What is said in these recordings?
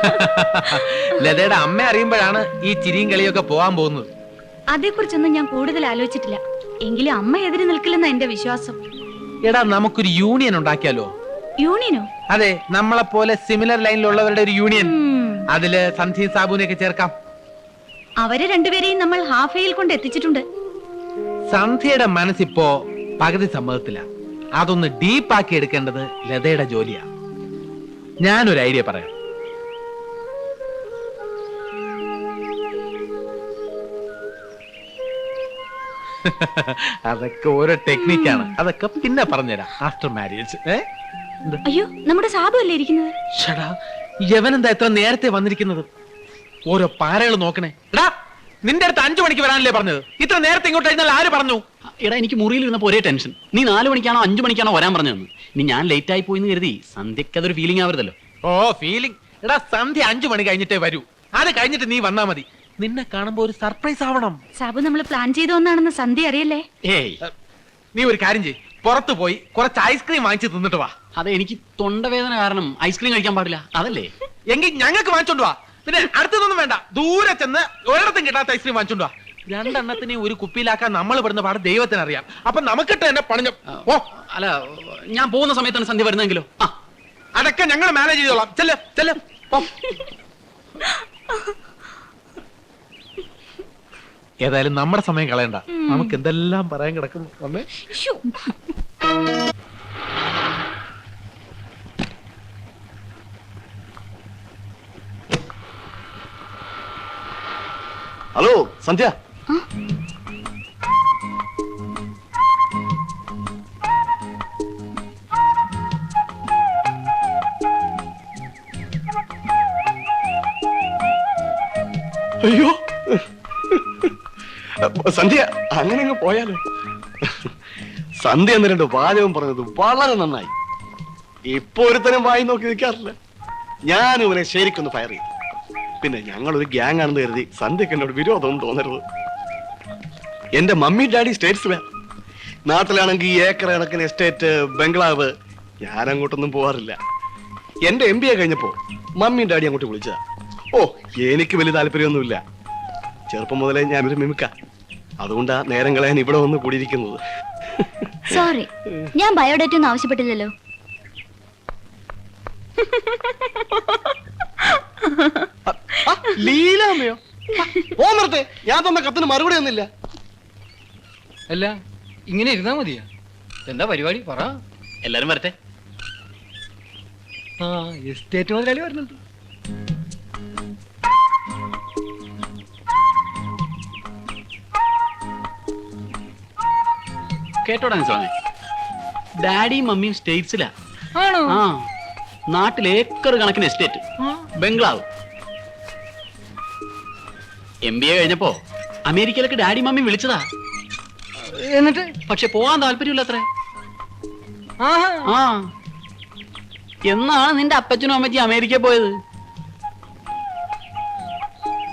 ലതയുടെ അമ്മ അറിയുമ്പോഴാണ് ഈ ചിരിയും കളിയൊക്കെ പോവാൻ പോകുന്നത്. അതേക്കുറിച്ചൊന്നും ഞാൻ കൂടുതൽ ആലോചിച്ചിട്ടില്ല. എങ്കിലും അമ്മ എതിര് നിൽക്കില്ലെന്ന എന്റെ വിശ്വാസം. എടാ നമുക്കൊരു യൂണിയൻ ഉണ്ടാക്കിയാലോ? യൂണിയനോ? അതെ നമ്മളെ പോലെ സിമിലർ ലൈനിലുള്ളവരുടെ ഒരു യൂണിയൻ. അതിൽ സാബുനെ സാബുവിനെയൊക്കെ ചേർക്കാം. അവരെ രണ്ടുപേരെയും നമ്മൾ ഹാഫയിൽ കൊണ്ട് എത്തിച്ചിട്ടുണ്ട്. സന്ധ്യയുടെ മനസ്സിപ്പോ പകുതി സമ്മതത്തില. അതൊന്ന് ഡീപ്പാക്കി എടുക്കേണ്ടത് ലതയുടെ ജോലിയാ. ഞാനൊരു ഐഡിയ പറയാം. അതൊക്കെ ഓരോ ടെക്നിക്കാണ്. അതൊക്കെ പിന്നെ പറഞ്ഞുതരാം. ആഫ്റ്റർ മാരേജ് അയ്യോ നമ്മുടെ സാബു അല്ലേ ഇരിക്കുന്നത്? ഷടാ എന്താ എത്ര നേരത്തെ വന്നിരിക്കുന്നത്? ഓരോ പാരകൾ നോക്കണേ. എടാ നിന്റെ അടുത്ത് അഞ്ചു മണിക്ക് വരാനല്ലേ പറഞ്ഞത്? ഇത്ര നേരത്തെ ഇങ്ങോട്ട് കഴിഞ്ഞാൽ ആര് പറഞ്ഞു? എടാ എനിക്ക് മുറിയിൽ ഇരുന്നപ്പോ ഒരേ ടെൻഷൻ. നീ നാല് മണിക്കാണോ അഞ്ചു മണിക്കാണോ വരാൻ പറഞ്ഞു നീ ഞാൻ ലേറ്റ് ആയി പോയി എന്ന് കരുതി സന്ധ്യക്ക് അതൊരു ഫീലിംഗ് ആവരുതല്ലോ. ഓ ഫീലിംഗ് എടാ സന്ധ്യ അഞ്ചു മണി കഴിഞ്ഞിട്ടേ വരൂ. അത് കഴിഞ്ഞിട്ട് നീ വന്നാ മതി. നിന്നെ കാണുമ്പോ ഒരു സർപ്രൈസ് ആവണം. സാബു നമ്മൾ പ്ലാൻ ചെയ്തു ഒന്നാണെന്ന് സന്ധ്യ അറിയല്ലേ? ഏയ് നീ ഒരു കാര്യം ചെയ് പുറത്തു പോയി കുറച്ച് ഐസ്ക്രീം വാങ്ങിച്ചു തിന്നിട്ട് വാ. അതെ എനിക്ക് തൊണ്ടവേദന കാരണം ഐസ്ക്രീം കഴിക്കാൻ പാടില്ല. അതല്ലേ? എങ്കിൽ ഞങ്ങൾക്ക് വാങ്ങിച്ചോണ്ട് വാ. പിന്നെ അടുത്തതൊന്നും വേണ്ട. ദൂരെ ചെന്ന് ഒരിടത്തും കിട്ടാത്ത ഐസ്ക്രീം വാങ്ങിച്ചോണ്ട് വാ. രണ്ടെണ്ണത്തിനെ ഒരു കുപ്പിയിലാക്കാൻ നമ്മൾ പെടുന്ന പാട് ദൈവത്തിന് അറിയാം. അപ്പൊ നമുക്കിട്ട് എന്നെ പണിഞ്ഞ. ഓ അല്ല ഞാൻ പോകുന്ന സമയത്താണ് സന്ധ്യ വരുന്നതെങ്കിലോ ആ. അതൊക്കെ ഞങ്ങൾ മാനേജ് ചെയ്തോളാം. ചെല്ലേ ചെല്ലേ പോ. ഏതായാലും നമ്മുടെ സമയം കളയണ്ട. നമുക്ക് എന്തെല്ലാം പറയാൻ കിടക്കും അമ്മേ. ഹലോ സന്ധ്യ. സന്ധ്യ അങ്ങനെ അങ്ങ് പോയാലോ? സന്ധ്യ എന്ന് രണ്ട് വാചകം പറഞ്ഞത് വളരെ നന്നായി. ഇപ്പൊ ഒരുത്തനും വായി നോക്കി നിൽക്കാറില്ല. ഞാൻ ഇവനെ ശരിക്കൊന്ന് ഫയർ ചെയ്തു. പിന്നെ ഞങ്ങൾ ഒരു ഗ്യാങ് ആണെന്ന് കരുതി സന്ധ്യക്ക് എന്നോട് വിരോധം തോന്നരുത്. എന്റെ മമ്മി ഡാഡി സ്റ്റേറ്റ്സ് നാട്ടിലാണെങ്കിൽ ഏക്കർ കണക്കിന് എസ്റ്റേറ്റ് ബംഗ്ലാവ് ഞാൻ അങ്ങോട്ടൊന്നും പോവാറില്ല. എന്റെ എം ബി എ കഴിഞ്ഞപ്പോ മമ്മിയും ഡാഡി അങ്ങോട്ട് വിളിച്ചതാ. ഓ എനിക്ക് വലിയ താല്പര്യമൊന്നുമില്ല. ചെറുപ്പം മുതലേ ഞാനൊരു മിമിക്ക. അതുകൊണ്ടാ നേരം കളയാൻ ഇവിടെ വന്ന് കൂടിയിരിക്കുന്നത്. സോറി ഞാൻ ബയോഡേറ്റ ഒന്നും ആവശ്യപ്പെട്ടില്ലല്ലോ. ആ, ലീലാമ്മയോ ഓ നിർത്തേ ഞാൻ തന്ന കത്തിന് മറുപടി ഒന്നില്ല അല്ല ഇങ്ങനെ ഇരുന്നാ മതിയാ? എന്താ പരിപാടി? പറ. എല്ലാരും വരട്ടെ. ആ എസ്റ്റേറ്റ് മുതലാളി വരുന്നുണ്ട്. കേട്ടോടാ സ്വാമി ഡാഡിയും മമ്മിയും സ്റ്റേറ്റ്സിലാ. ആണോ? ആ നാട്ടിൽ ഏക്കർ കണക്കിന് estate. Bungalow. M B A കഴിഞ്ഞപ്പോ അമേരിക്കയിലേക്ക് ഡാഡി മമ്മി വിളിച്ചതാ. എന്നിട്ട്? പക്ഷെ പോവാൻ താല്പര്യമില്ല അത്രേ ആഹാ. ആ. എന്നാണ് നിന്റെ അപ്പച്ചനും അമ്മച്ചി അമേരിക്ക പോയത്?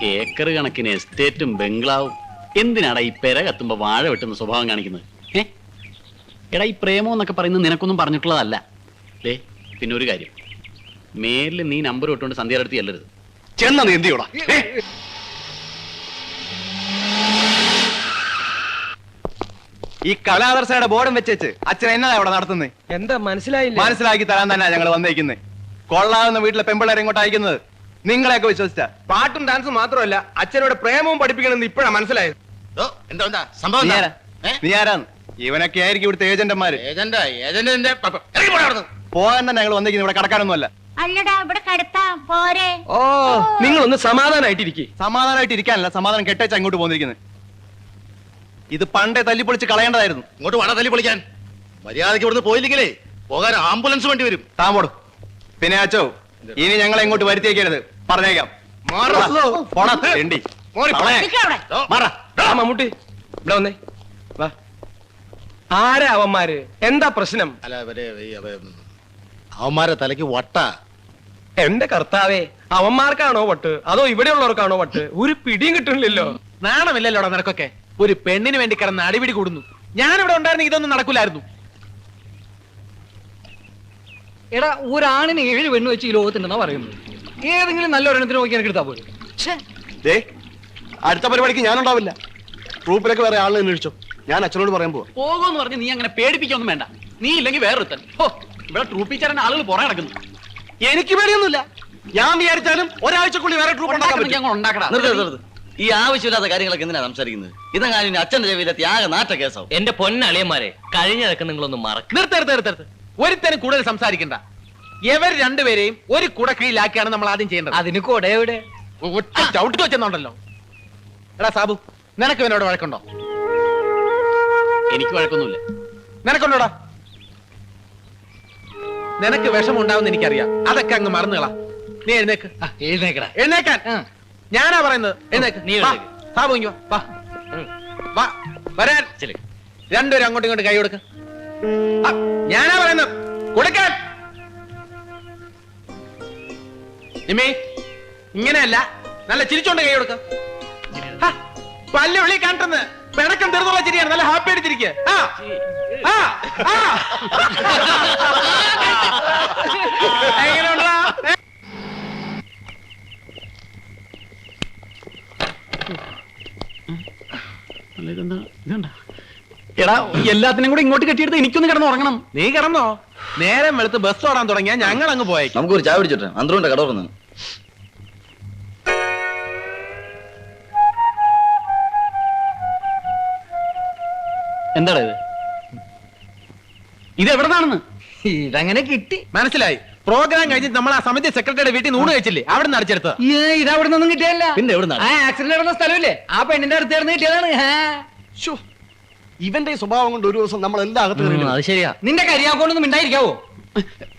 ഏക്കർ കണക്കിന് എസ്റ്റേറ്റും ബംഗ്ലാവും. എന്തിനാടാ ഈ പെര കത്തുമ്പോ വാഴ വെട്ടുന്ന സ്വഭാവം കാണിക്കുന്നത്? എടാ ഈ പ്രേമം എന്നൊക്കെ പറയുന്നത് നിനക്കൊന്നും പറഞ്ഞിട്ടുള്ളതല്ല. ദേ പിന്നെ ഒരു കാര്യം. മേലിൽ നീ നമ്പർ ഇട്ടുകൊണ്ട് സന്ധ്യ അടുത്ത് ചെല്ലരുത്. ചെന്ന നീ എന്തിയോടാ ഈ കലാദർശയുടെ ബോർഡും വെച്ചേച്ച് അച്ഛൻ എന്നതാ ഇവിടെ നടത്തുന്നത് എന്താ മനസ്സിലായില്ല? മനസ്സിലാക്കി തരാൻ തന്നെ ഞങ്ങൾ വന്നേക്കുന്നത് കൊള്ളാവുന്ന വീട്ടിലെ പെമ്പിള്ളേരെ ഇങ്ങോട്ട് അയക്കുന്നത്. നിങ്ങളെയൊക്കെ വിശ്വസിച്ച. പാട്ടും ഡാൻസും മാത്രമല്ല അച്ഛനോട് പ്രേമവും പഠിപ്പിക്കണമെന്ന് ഇപ്പോഴാണ് മനസ്സിലായത്. എന്താ സംഭവം നീ എന്താ? ആരാ? നീ ആരാന്ന്? ഇവനൊക്കെ ആയിരിക്കും ഇവിടുത്തെ ഏജന്റന്മാര് ഏജന്റാ ഏജന്റിന്റെ പോകാൻ തന്നെ ഞങ്ങൾ വന്നിരിക്കുന്നു ഇവിടെ കടക്കാനൊന്നുമല്ല. അല്ലടാ ഇവിടെ കടത്താം പോരെ. ഓ നിങ്ങളൊന്ന് സമാധാനായിട്ടിരിക്കേ. സമാധാനമായിട്ട് ഇരിക്കാനല്ല സമാധാനം കെട്ടേച്ച് അങ്ങോട്ട് പോന്നിരിക്കുന്നത് ഇത് പണ്ടേ തല്ലിപ്പൊളിച്ച് കളയേണ്ടതായിരുന്നു. ഇങ്ങോട്ട് വേണം തല്ലി പൊളിക്കാൻ മര്യാദയ്ക്ക് ഇവിടുന്ന് പോയില്ലെങ്കിലേ പോകാൻ ആംബുലൻസ് വേണ്ടി വരും. താൻ പോടും. പിന്നെ അച്ചോ ഇനി ഞങ്ങളെ എങ്ങോട്ട് വരുത്തിയേക്കരുത്. പറഞ്ഞേക്കാം. മാറാ. പോടാ, തെണ്ടി. മോനെ, തളയെ. ദോ. മാറാ. ആ മമ്മൂട്ടി ഇവിടെ വന്നേ. ആരാ അവന്മാര്? എന്താ പ്രശ്നം? അല്ല ഈ അവ- അവന്മാരെ തലയ്ക്ക് വട്ട. എന്റെ കർത്താവേ അവന്മാർക്കാണോ വട്ട്? അതോ ഇവിടെയുള്ളവർക്കാണോ വട്ട്? ഒരു പിടിയും കിട്ടുന്നില്ലല്ലോ. നാണമില്ലല്ലോടാ നിനക്കൊക്കെ. ഒരു പെണ്ണിന് വേണ്ടി കിടന്ന് അടിപിടി കൂടുന്നു. ഞാനിവിടെ ഉണ്ടായിരുന്നെങ്കിൽ ഇതൊന്നും നടക്കൂലായിരുന്നു എടാ ഒരാണിന് ഏഴ് പെണ്ണ് വെച്ച് ഈ ലോകത്തുണ്ടെന്നാ പറയുന്നത്. ഏതെങ്കിലും നല്ല ഒരെണ്ണത്തിന് നോക്കി എനിക്ക് എടുത്താ പോലും ദേ അടുത്ത പരിപാടിക്ക് ഞാനുണ്ടാവില്ല. ഗ്രൂപ്പിലൊക്കെ വേറെ ആളിനെ അന്വേഷിച്ചോ. ഞാൻ അച്ഛനോട് പറയാൻ പോവാ. പോകുമെന്ന് പറഞ്ഞ് നീ അങ്ങനെ പേടിപ്പിക്കൊന്നും വേണ്ട. നീ ഇല്ലെങ്കിൽ വേറൊരുത്തൻ. ഓ ഇവിടെ ട്രൂപ്പിച്ചാരൻ ആളുകൾ പുറം നടക്കുന്നു. എനിക്ക് പേടിയൊന്നുമില്ല. ഞാൻ വിചാരിച്ചാലും ഒരാഴ്ചക്കുള്ളിൽ വേറെ ട്രൂപ്പ് ഉണ്ടാക്കാൻ ഉണ്ടാക്കണം പറ്റും. ഞങ്ങൾ ഉണ്ടാക്കടാ നിർത്ത് നിർത്ത് നിർത്ത്. ഈ ആവശ്യമില്ലാത്ത കാര്യങ്ങളൊക്കെ എന്തിനാ സംസാരിക്കുന്നത്? ഇതെങ്ങാനും ഇനി അച്ഛന്റെ ചെവിയിലെത്തി ത്യാഗ നാട്ട കേസാവും. എന്റെ പൊന്നളിയന്മാരെ കഴിഞ്ഞതൊക്കെ നിങ്ങളൊന്ന് മറക്കും. നിർത്തരുത് നിർത്തരുത് ഒരുത്തനും കൂടുതൽ സംസാരിക്കണ്ട. ഇവർ രണ്ടുപേരെയും ഒരു കുട കീഴിലാക്കിയാണ് നമ്മൾ ആദ്യം ചെയ്യേണ്ടത്. അതിന് കൂടെ എവിടെ? ഒറ്റ ചവിട്ടി വെച്ചെന്നുണ്ടല്ലോ. എടാ സാബു നിനക്ക് ഇവനോട് വഴക്കുണ്ടോ? എനിക്ക് വഴക്കൊന്നുമില്ല. നിനക്കുണ്ടോടാ? നിനക്ക് വിഷമം ഉണ്ടാവുന്ന എനിക്കറിയാം. അതൊക്കെ അങ്ങ് മറന്നുകളാ. നീ എഴുന്നേക്ക്. എഴുന്നേക്കടാ. എഴുന്നേക്കാൻ. ഞാനാ പറയുന്നത്. എഴുന്നേക്ക്. നീ വാ, വാ, വാ. വാ. വരാൻ. രണ്ടുപേരും അങ്ങോട്ടും ഇങ്ങോട്ടും കൈ കൊടുക്ക. ഞാനാ പറയുന്നത്. കൊടുക്കാൻ. നിമ്മി ഇങ്ങനെയല്ല. നല്ല ചിരിച്ചോണ്ട് കൈ കൊടുക്ക. പല്ലുവിളി കണ്ടെന്ന് പിണക്കം തീർന്നുള്ള ചിരിയാണ്. നല്ല ഹാപ്പി അടിച്ചിരിക്കുക എടാ എല്ലാത്തിനും കൂടെ ഇങ്ങോട്ട് കെട്ടിയെടുത്ത് എനിക്കൊന്ന് കിടന്ന് ഉറങ്ങണം. നീ കിടന്നോ? നേരം വെളുത്ത് ബസ് ഓടാൻ തുടങ്ങിയാ ഞങ്ങൾ അങ്ങ് പോയേക്കും. നമുക്കൊരു ചായ പിടിച്ചിട്ട് അന്തരൂന്റെ കട തുറന്നു. എന്താടാ ഇത്? ഇത് എവിടെന്നാണെന്ന് ഇതങ്ങനെ കിട്ടി. മനസ്സിലായി. പ്രോഗ്രാം കഴിഞ്ഞ് നമ്മൾ ആ സമിതി സെക്രട്ടറിയുടെ വീട്ടിൽ നൂണ് കഴിച്ചില്ലേ? അവിടെ നിന്ന് അടിച്ചെടുത്തത്. ഏ ഇത് അവിടെ നിന്നും കിട്ടിയല്ല പിന്നെ എവിടെ ആ ആക്സിഡന്റ് നടന്ന സ്ഥലമില്ലേ? ആ പെണ്ണിന്റെ അടുത്ത് കിടന്ന് കിട്ടിയതാണ്. ശ്ശോ, ഇവന്റെ ഈ സ്വഭാവം കൊണ്ട് ഒരു ദിവസം നമ്മൾ എല്ലാ അകത്ത് കയറിയില്ല. അത് ശരിയാ. നിന്റെ കരിയാക്കോണ്ടൊന്നും മിണ്ടായിരിക്കാവോ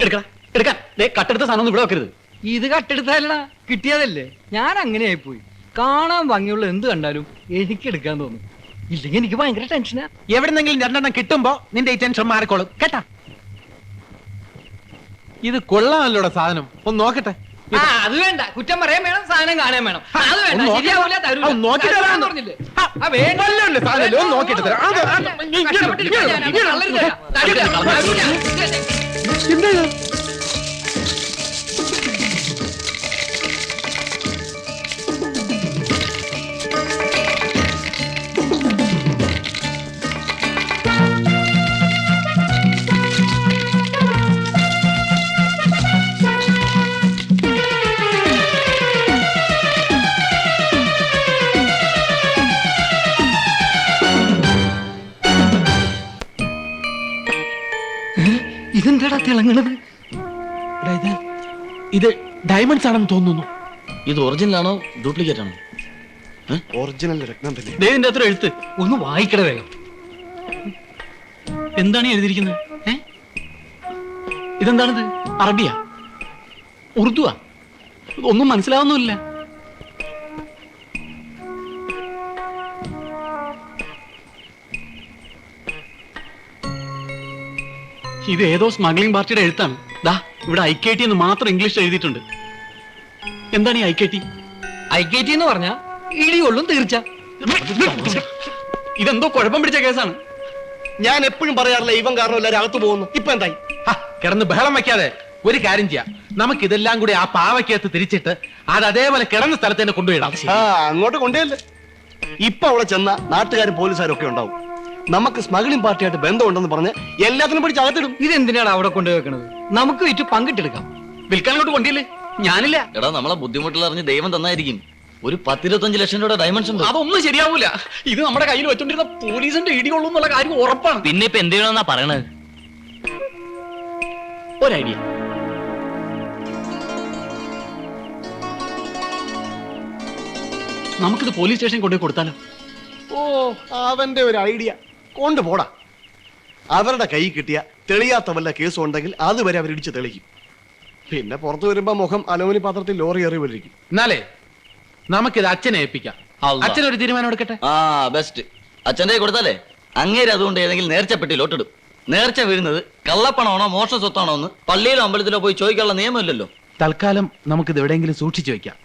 എടുക്കാം. എടുക്കാൻ ദേ കട്ടെടുത്ത സാധനം ഒന്നും ഇവിടെ വെക്കരുത്. ഇത് കട്ടെടുത്തല്ലടാ കിട്ടിയതല്ലേ? ഞാൻ അങ്ങനെ ആയിപ്പോയി കാണാൻ ഭംഗിയുള്ള എന്ത് കണ്ടാലും എനിക്ക് എടുക്കാൻ തോന്നും. ഇല്ലെങ്കിൽ എനിക്ക് ഭയങ്കര ടെൻഷനാ എവിടെന്നെങ്കിലും രണ്ടെണ്ണം കിട്ടുമ്പോ നിന്റെ ഈ ടെൻഷൻ മാറിക്കോളും. കേട്ടാ? ഇത് കൊള്ളാമല്ലോടെ സാധനം. ഒന്ന് നോക്കട്ടെ. ആ അത് വേണ്ട. കുറ്റം പറയാൻ വേണം സാധനം കാണാൻ വേണം. ആ, അത് വേണ്ട. ഒന്ന് നോക്കി- ശരിയാവൂല തരൂല. ഒന്ന് നോക്കി തരൂല തരാം. പറഞ്ഞില്ലേ? ആ, ആ വേണ്ട. നല്ലോണ്ട് സാധനം, ഒന്ന് നോക്കിയിട്ട് തരാം. അത്, അത്, ഇങ്ങനെ, കഷ്ടപ്പെട്ടിരിക്കാൻ ഇങ്ങനെ, ഞാൻ, ഇങ്ങനെ. തള്ളരുത്. തരൂല, തരൂല. ഇതെന്താടാ തിളങ്ങണത്? എടാ, ഇത് ഇത് ഡയമണ്ട്സ് ആണെന്ന് തോന്നുന്നു. ഇത് ഒറിജിനൽ ആണോ ഡ്യൂപ്ലിക്കേറ്റ് ആണോ? ഒറിജിനൽ രത്നം തന്നെ. ദേ ഇതിന്റെ അത്ര എഴുത്ത്. ഒന്ന് വായിക്കട വേഗം. എന്താണ് ഈ എഴുതിയിരിക്കുന്നത്? ഏ? ഇതെന്താണിത്? അറബിയാ? ഉറുദുവാ? ഒന്നും മനസ്സിലാവുന്നില്ല ഇത് ഏതോ സ്മഗ്ലിംഗ് പാർട്ടിയുടെ എഴുത്താണ്. ദാ ഇവിടെ ഐ കെ ടി എന്ന് മാത്രം ഇംഗ്ലീഷ് എഴുതിയിട്ടുണ്ട്. എന്താണ് ഈ I K T I K T എന്ന് പറഞ്ഞാ ഇടികൊള്ളും തീർച്ച ഇതെന്തോ കുഴപ്പം പിടിച്ച കേസാണ്. ഞാൻ എപ്പോഴും പറയാറില്ല ഇവൻ കാരണം എല്ലാവരും അകത്ത് പോകുന്നു. ഇപ്പൊ എന്തായി? കിടന്ന് ബഹളം വെക്കാതെ ഒരു കാര്യം ചെയ്യാം. നമുക്ക് ഇതെല്ലാം കൂടി ആ പാവയ്ക്കകത്ത് തിരിച്ചിട്ട് അത് അതേപോലെ കിടന്ന സ്ഥലത്ത് തന്നെ കൊണ്ടുപോയിടാം. ആ അങ്ങോട്ട് കൊണ്ടുപോയല്ലേ ഇപ്പൊ അവിടെ ചെന്ന നാട്ടുകാരും പോലീസുകാരും ഒക്കെ ഉണ്ടാവും. നമുക്ക് സ്മഗ്ലിംഗ് പാർട്ടിയായിട്ട് ബന്ധമുണ്ടെന്ന് പറഞ്ഞ് എല്ലാത്തിനും പിടിച്ച് അകത്തിടും. ഇതെന്തിനാണ് അവിടെ കൊണ്ടു വെക്കണത്? നമുക്ക് വിറ്റ് പങ്കിട്ടെടുക്കാം. വിൽക്കാൻ അങ്ങോട്ട് കൊണ്ടില്ലേ ഞാനില്ല. എടാ നമ്മളെ ബുദ്ധിമുട്ടിൽ അറിഞ്ഞ് ദൈവം തന്നായിരിക്കും. ഒരു പത്തിരുപത്തഞ്ച് ലക്ഷം രൂപ ഡയമൻഷൻ ഉണ്ട്. അതൊന്നും ശരിയാവൂല. ഇത് നമ്മുടെ കയ്യിൽ വെച്ചോണ്ടിരുന്ന പോലീസിന്റെ ഇടികൊള്ളൂ എന്നുള്ള കാര്യം ഉറപ്പാണ്. പിന്നെ ഇപ്പൊ എന്ത് ചെയ്യണമെന്നാ പറയണത്? ഒരു ഐഡിയ. നമുക്കിത് പോലീസ് സ്റ്റേഷൻ കൊണ്ടുപോയി കൊടുത്താലോ? ഓ അവന്റെ ഒരു ഐഡിയ. കൊണ്ടുപോടാ. അവരുടെ കൈ കിട്ടിയ തെളിയാത്ത വല്ല കേസും ഉണ്ടെങ്കിൽ അതുവരെ അവരിടിച്ച് തെളിക്കും പിന്നെ പുറത്തു വരുമ്പോ മുഖം അലോമിനി പാത്രത്തിൽ ലോറി എറി വരിക്കും. എന്നാലേ നമുക്കിത് അച്ഛനെ ഏൽപ്പിക്കാം. അച്ഛൻ ഒരു തീരുമാനം എടുക്കട്ടെ? ആ ബെസ്റ്റ് അച്ഛന്റെ കയ്യിൽ കൊടുത്താലേ അങ്ങേര് അതുകൊണ്ട് ഏതെങ്കിലും നേർച്ചപ്പെട്ടി ലോട്ടിടും നേർച്ച വീഴുന്നത് കള്ളപ്പണമാണോ മോഷണ സ്വത്താണോ എന്ന് പള്ളിയിലോ അമ്പലത്തിലോ പോയി ചോദിക്കാനുള്ള നിയമമില്ലല്ലോ. തൽക്കാലം നമുക്കിത് എവിടെയെങ്കിലും സൂക്ഷിച്ചു വെക്കാം.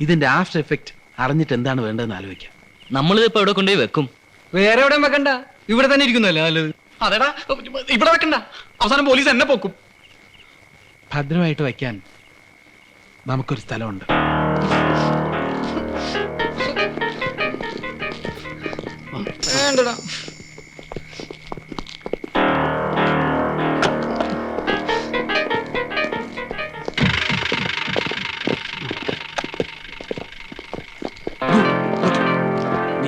ഇതിന്റെ ആഫ്റ്റർ എഫക്ട് അറിഞ്ഞിട്ട് എന്താണ് വേണ്ടതെന്ന് ആലോചിക്കാം. നമ്മളിത് ഇപ്പൊ എവിടെ കൊണ്ടുപോയി വെക്കും? വേറെ എവിടെയും വെക്കണ്ട. ഇവിടെ തന്നെ ഇരിക്കുന്നല്ലേ നല്ലത്? അതെടാ ഇവിടെ വെക്കണ്ട. അവസാനം പോലീസ് എന്നെ പോക്കും. ഭദ്രമായിട്ട് വയ്ക്കാൻ നമുക്കൊരു സ്ഥലമുണ്ട്. വേണ്ടടാ.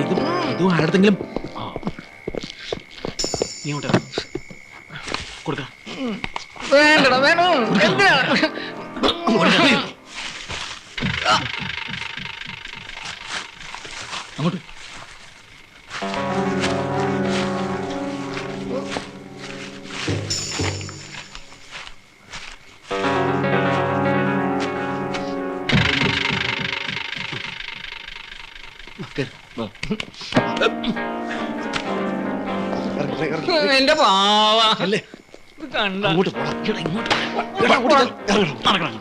ഇത് ഇതും ആരുടെങ്കിലും നീ കൊടുക്ക. വേണ്ടടാ വേണോ. എന്തിനാ? എന്റെ പാവ. അല്ലേ? ഇത് കണ്ട. അങ്ങോട്ട് പോടാ. എടാ, ഇങ്ങോട്ട്. നടക്കണം